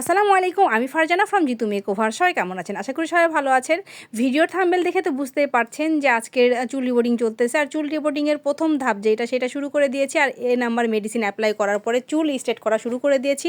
আসসালামু আলাইকুম, আমি Farzana from Jitu make over সবাই কেমন আছেন? আশা করি সবাই ভালো আছেন। ভিডিওর থাম্বেল দেখে তো বুঝতেই পারছেন যে আজকের চুল রিবোর্ডিং চলতেছে। আর চুল রিবোর্ডিংয়ের প্রথম ধাপ যেটা, সেটা শুরু করে দিয়েছি। আর এ নাম্বার মেডিসিন অ্যাপ্লাই করার পরে চুল স্ট্রেট করা শুরু করে দিয়েছি।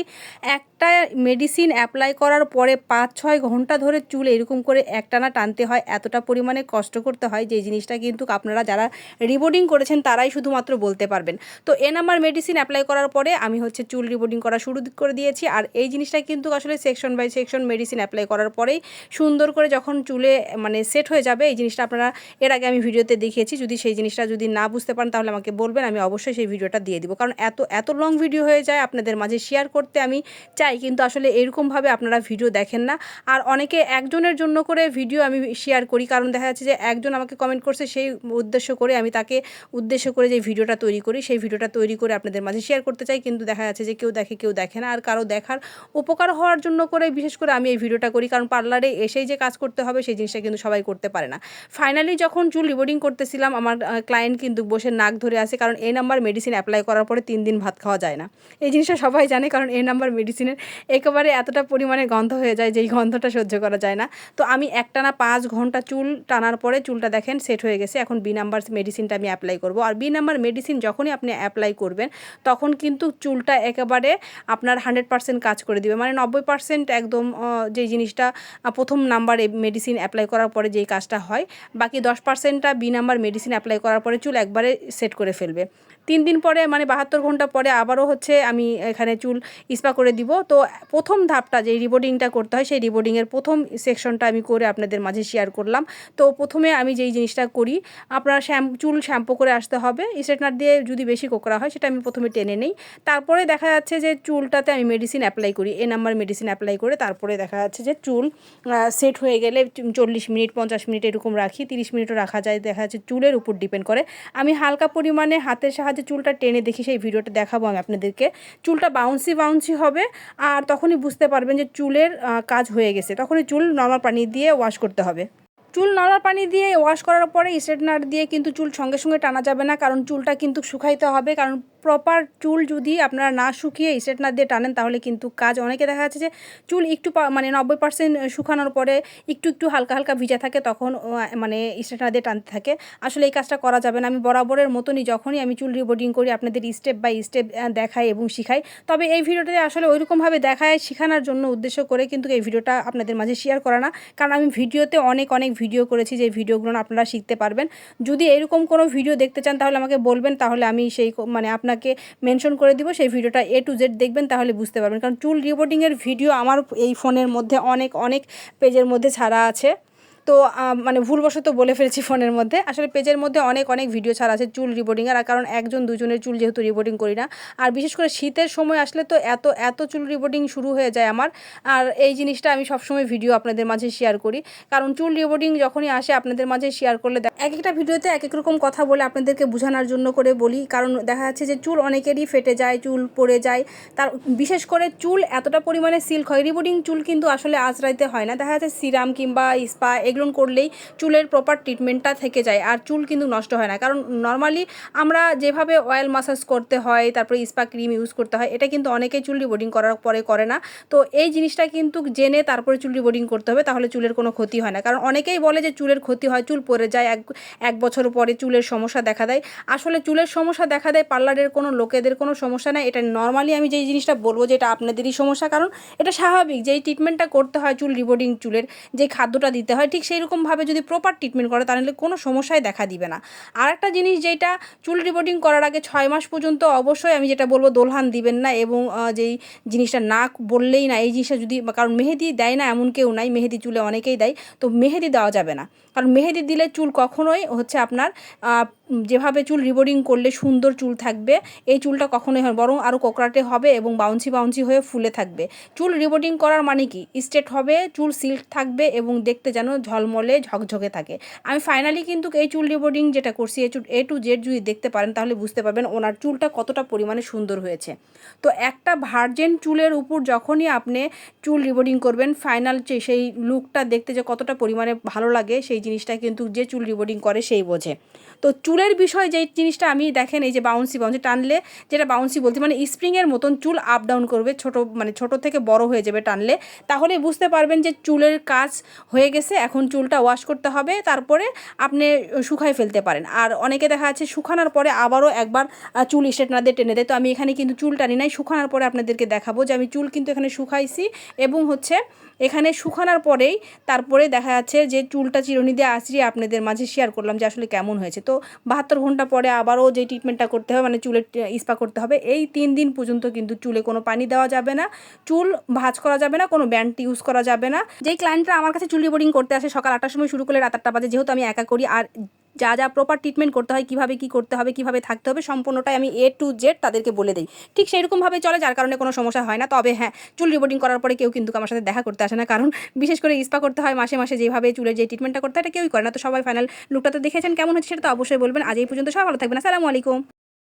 একটা মেডিসিন অ্যাপ্লাই করার পরে পাঁচ ছয় ঘণ্টা ধরে চুল এরকম করে একটানা টানতে হয়। এতটা পরিমাণে কষ্ট করতে হয় যে জিনিসটা কিন্তু আপনারা যারা রিবোর্ডিং করেছেন, তারাই শুধুমাত্র বলতে পারবেন। তো এ নাম্বার মেডিসিন অ্যাপ্লাই করার পরে আমি হচ্ছে চুল রিবোর্ডিং করা শুরু করে দিয়েছি। আর এই জিনিসটা কিন্তু আসলে section by section medicine apply করার পরেই সুন্দর করে যখন চুলে মানে সেট হয়ে যাবে, এই জিনিসটা আপনারা এর আগে আমি ভিডিওতে দেখিয়েছি। যদি সেই জিনিসটা যদি না বুঝতে পারেন, তাহলে আমাকে বলবেন, আমি অবশ্যই সেই ভিডিওটা দিয়ে দিব। কারণ এত এত লং ভিডিও হয়ে যায়, আপনাদের মাঝে শেয়ার করতে আমি চাই, কিন্তু আসলে এরকমভাবে আপনারা ভিডিও দেখেন না। আর অনেকে একজনের জন্য করে ভিডিও আমি শেয়ার করি, কারণ দেখা যাচ্ছে যে একজন আমাকে কমেন্ট করছে, সেই উদ্দেশ্য করে আমি তাকে উদ্দেশ্য করে যে ভিডিওটা তৈরি করি, সেই ভিডিওটা তৈরি করে আপনাদের মাঝে শেয়ার করতে চাই, কিন্তু দেখা যাচ্ছে যে কেউ দেখে কেউ দেখে না। আর কারও দেখার উপকার হওয়ার জন্য করে বিশেষ করে আমি এই ভিডিওটা করি, কারণ পার্লারে এসেই যে কাজ করতে হবে সেই জিনিসটা কিন্তু সবাই করতে পারে না। ফাইনালি যখন চুল রিবোর্ডিং করতেছিলাম, আমার ক্লায়েন্ট কিন্তু বসে নাক ধরে আসে কারণ এই নাম্বার মেডিসিন অ্যাপ্লাই করার পরে তিন দিন ভাত খাওয়া যায় না। এই জিনিসটা সবাই জানে, কারণ এই নাম্বার মেডিসিনের একেবারে এতটা পরিমাণে গন্ধ হয়ে যায় যেই গন্ধটা সহ্য করা যায় না। তো আমি একটানা পাঁচ ঘণ্টা চুল টানার পরে চুলটা দেখেন সেট হয়ে গেছে, এখন বি নাম্বার মেডিসিনটা আমি অ্যাপ্লাই করব। আর বি নাম্বার মেডিসিন যখনই আপনি অ্যাপ্লাই করবেন, তখন কিন্তু চুলটা একেবারে আপনার হান্ড্রেড পার্সেন্ট কাজ করে দিবে। মানে নব্বই পার্সেন্ট একদম যে জিনিসটা প্রথম নাম্বারে মেডিসিন অ্যাপ্লাই করার পরে যেই কাজটা হয়, বাকি দশ পার্সেন্টটা বি নাম্বার মেডিসিন অ্যাপ্লাই করার পরে চুল একবারে সেট করে ফেলবে। তিন দিন পরে মানে বাহাত্তর ঘণ্টা পরে আবারও হচ্ছে আমি এখানে চুল স্পা করে দিব। তো প্রথম ধাপটা যে রিবোর্ডিংটা করতে হয়, সেই রিবোর্ডিংয়ের প্রথম সেকশনটা আমি করে আপনাদের মাঝে শেয়ার করলাম। তো প্রথমে আমি যেই জিনিসটা করি, আপনার শ্যাম, চুল শ্যাম্পু করে আসতে হবে। স্ট্রেটনার দিয়ে যদি বেশি কোকরা হয়, সেটা আমি প্রথমে টেনে নেই। তারপরে দেখা যাচ্ছে যে চুলটাতে আমি মেডিসিন অ্যাপ্লাই করি। এ নাম্বার মেডিসিন অ্যাপ্লাই করে তারপরে দেখা যাচ্ছে যে চুল সেট হয়ে গেলে চল্লিশ মিনিট, পঞ্চাশ মিনিট এরকম রাখি। তিরিশ মিনিটও রাখা যায়। দেখা যাচ্ছে চুলের উপর ডিপেন্ড করে। আমি হালকা পরিমাণে হাতের সাহায্যে চুলটা টেনে দেখি, সেই ভিডিওটা দেখাবো আমি আপনাদেরকে। চুলটা বাউন্সি বাউন্সি হবে আর তখনই বুঝতে পারবেন যে চুলের কাজ হয়ে গেছে। তখনই চুল নর্মাল পানি দিয়ে ওয়াশ করতে হবে। চুল নর্মাল পানি দিয়ে ওয়াশ করার পরে স্ট্রেটনার দিয়ে কিন্তু চুল সঙ্গে সঙ্গে টানা যাবে না, কারণ চুলটা কিন্তু শুকাইতে হবে, কারণ প্রপার চুল যদি আপনারা না শুকিয়ে স্ট্রেটনার দিয়ে টানেন, তাহলে কিন্তু কাজ অনেকে দেখা যাচ্ছে যে চুল একটু মানে নব্বই পার্সেন্ট শুকানোর পরে একটু একটু হালকা হালকা ভিজা থাকে, তখন মানে স্ট্রেটনার দিয়ে টানতে থাকে। আসলে এই কাজটা করা যাবে না। আমি বরাবরের মতনই যখনই আমি চুল রিবোর্ডিং করি, আপনাদের স্টেপ বাই স্টেপ দেখাই এবং শিখাই। তবে এই ভিডিওটাতে আসলে ওইরকমভাবে দেখায় শেখানোর জন্য উদ্দেশ্য করে কিন্তু এই ভিডিওটা আপনাদের মাঝে শেয়ার করা না। কারণ আমি ভিডিওতে অনেক অনেক ভিডিও করেছি, যে ভিডিওগুলো আপনারা শিখতে পারবেন। যদি এরকম কোনো ভিডিও দেখতে চান, তাহলে আমাকে বলবেন, তাহলে আমি সেই মানে আপনাকে মেনশন করে দিব, সেই ভিডিওটা এ টু জেড দেখবেন, তাহলে বুঝতে পারবেন। কারণ চুল রিবোর্ডিংয়ের ভিডিও আমার এই ফোনের মধ্যে অনেক অনেক পেজের মধ্যে ছাড়া আছে। তো মানে ভুলবশত বলে ফেলেছি ফোনের মধ্যে। আসলে পেজের মধ্যে অনেক অনেক ভিডিও ছাড়া আছে চুল রিবোর্ডিংয়ের আর কারণ একজন দুজনের চুল যেহেতু রিবোর্ডিং করি না। আর বিশেষ করে শীতের সময় আসলে তো এত এত চুল রিবোর্ডিং শুরু হয়ে যায় আমার। আর এই জিনিসটা আমি সবসময় ভিডিও আপনাদের মাঝে শেয়ার করি। কারণ চুল রিবোর্ডিং যখনই আসে, আপনাদের মাঝে শেয়ার করলে এক একটা ভিডিওতে এক এক রকম কথা বলে আপনাদেরকে বোঝানোর জন্য করে বলি। কারণ দেখা যাচ্ছে যে চুল অনেকেরই ফেটে যায়, চুল পড়ে যায়। তার বিশেষ করে চুল এতটা পরিমাণে সিল্ক হয় রিবোর্ডিং চুল কিন্তু আসলে আঁচড়াইতে হয় না। দেখা যাচ্ছে সিরাম কিংবা স্পা এগুলো করলেই চুলের প্রপার ট্রিটমেন্টটা থেকে যায় আর চুল কিন্তু নষ্ট হয় না। কারণ নর্মালি আমরা যেভাবে অয়েল মাসাজ করতে হয়, তারপরে স্পা ক্রিম ইউজ করতে হয়, এটা কিন্তু অনেকেই চুল রিবোর্ডিং করার পরে করে না। তো এই জিনিসটা কিন্তু জেনে তারপরে চুল রিবোর্ডিং করতে হবে, তাহলে চুলের কোনো ক্ষতি হয় না। কারণ অনেকেই বলে যে চুলের ক্ষতি হয়, চুল পরে যায়, এক এক বছর পরে চুলের সমস্যা দেখা দেয়। আসলে চুলের সমস্যা দেখা দেয় পার্লারের কোনো লোকেদের কোনো সমস্যা নেই। এটা নর্মালি আমি যেই জিনিসটা বলব যে এটা আপনাদেরই সমস্যা, কারণ এটা স্বাভাবিক যেই ট্রিটমেন্টটা করতে হয় চুল রিবোর্ডিং চুলের, যে খাদ্যটা দিতে হয়, ঠিক সেই রকমভাবে যদি প্রপার ট্রিটমেন্ট করে তাহলে কোনো সমস্যায় দেখা দিবে না। আর একটা জিনিস যেটা চুল রিবোর্ডিং করার আগে ছয় মাস পর্যন্ত অবশ্যই আমি যেটা বলব দোলহান দিবেন না এবং যেই জিনিসটা না বললেই না, এই জিনিসটা যদি, কারণ মেহেদি দেয় না এমন কেউ নাই, মেহেদি চুলে অনেকেই দেয়, তো মেহেদি দেওয়া যাবে না। কারণ মেহেদি দিলে চুল কখনোই হচ্ছে আপনার যেভাবে চুল রিবোর্ডিং করলে সুন্দর চুল থাকবে, এই চুলটা কখনোই হয় বরং আরও কোকড়াটে হবে এবং বাউন্সি বাউন্সি হয়ে ফুলে থাকবে। চুল রিবোর্ডিং করার মানে কি? স্ট্রেট হবে, চুল সিল্ক থাকবে এবং দেখতে যেন ঝলমলে, ঝকঝকে থাকে। আমি ফাইনালি কিন্তু এই চুল রিবোর্ডিং যেটা করছি, এই চুল এ টু জেড যদি দেখতে পারেন, তাহলে বুঝতে পারবেন ওনার চুলটা কতটা পরিমাণে সুন্দর হয়েছে। তো একটা ভার্জেন চুলের উপর যখনই আপনি চুল রিবোর্ডিং করবেন ফাইনাল সেই লুকটা দেখতে যে কতটা পরিমাণে ভালো লাগে, সেই জিনিসটা কিন্তু যে চুল রিবোর্ডিং বোর্ডিং করে সেই বোঝে। তো চুলের বিষয় যেই জিনিসটা আমি দেখেন, এই যে বাউন্সি বাউন্সি টানলে, যেটা বাউন্সি বলতে মানে স্প্রিংয়ের মতন চুল আপ ডাউন করবে, ছোট মানে ছোট থেকে বড় হয়ে যাবে টানলে, তাহলে বুঝতে পারবেন যে চুলের কাজ হয়ে গেছে, এখন চুলটা ওয়াশ করতে হবে, তারপরে আপনি শুকাই ফেলতে পারেন। আর অনেকে দেখা যাচ্ছে শুকানোর পরে আবারও একবার চুল স্ট্রেটনার দিয়ে টেনে দেয়। তো আমি এখানে কিন্তু চুল টানি নাই, শুকানোর পরে আপনাদেরকে দেখাবো যে আমি চুল কিন্তু এখানে শুকাইছি এবং হচ্ছে, এখানে শুকানোর পরেই তারপরে দেখা যাচ্ছে যে চুলটা চিরুনি দিয়ে আঁচড়িয়ে আপনাদের মাঝে শেয়ার করলাম যে আসলে কেমন হয়েছে। তো বাহাত্তর ঘণ্টা পরে আবারও যে ট্রিটমেন্টটা করতে হবে মানে চুলের ইস্পা করতে হবে, এই তিন দিন পর্যন্ত কিন্তু চুলে কোনো পানি দেওয়া যাবে না। চুল ভাজ করা যাবে না, কোনো ব্যান্ড ইউজ করা যাবে না। যেই ক্লায়েন্টরা আমার কাছে চুল বোর্ডিং করতে আসে সকাল আটটার সময় শুরু করলে রাত আটটা বাজে, যেহেতু আমি একা করি, আর যা যা প্রপার ট্রিটমেন্ট করতে হয়, কীভাবে কী করতে হবে, কীভাবে থাকতে হবে, সম্পূর্ণটাই আমি এ টু জেড তাদেরকে বলে দিই। ঠিক সেরকমভাবে চলে, যার কারণে কোনো সমস্যা হয় না। তবে হ্যাঁ চুল রিপোর্টিং করার পরে কেউ কিন্তু আমার সাথে দেখা করতে আসে না। কারণ বিশেষ করে ইস্পা করতে হয়, মাসে মাসে যেভাবে চুলের যে ট্রিটমেন্টটা করতে হয়, এটা কেউই করে না। তো সবাই ফাইনাল লুকটা তো দেখেছেন, কেমন হচ্ছে সেটা তো অবশ্যই বলবেন। আজ এই পর্যন্ত সবাই ভালো থাকবেন। আসসালামু আলাইকুম।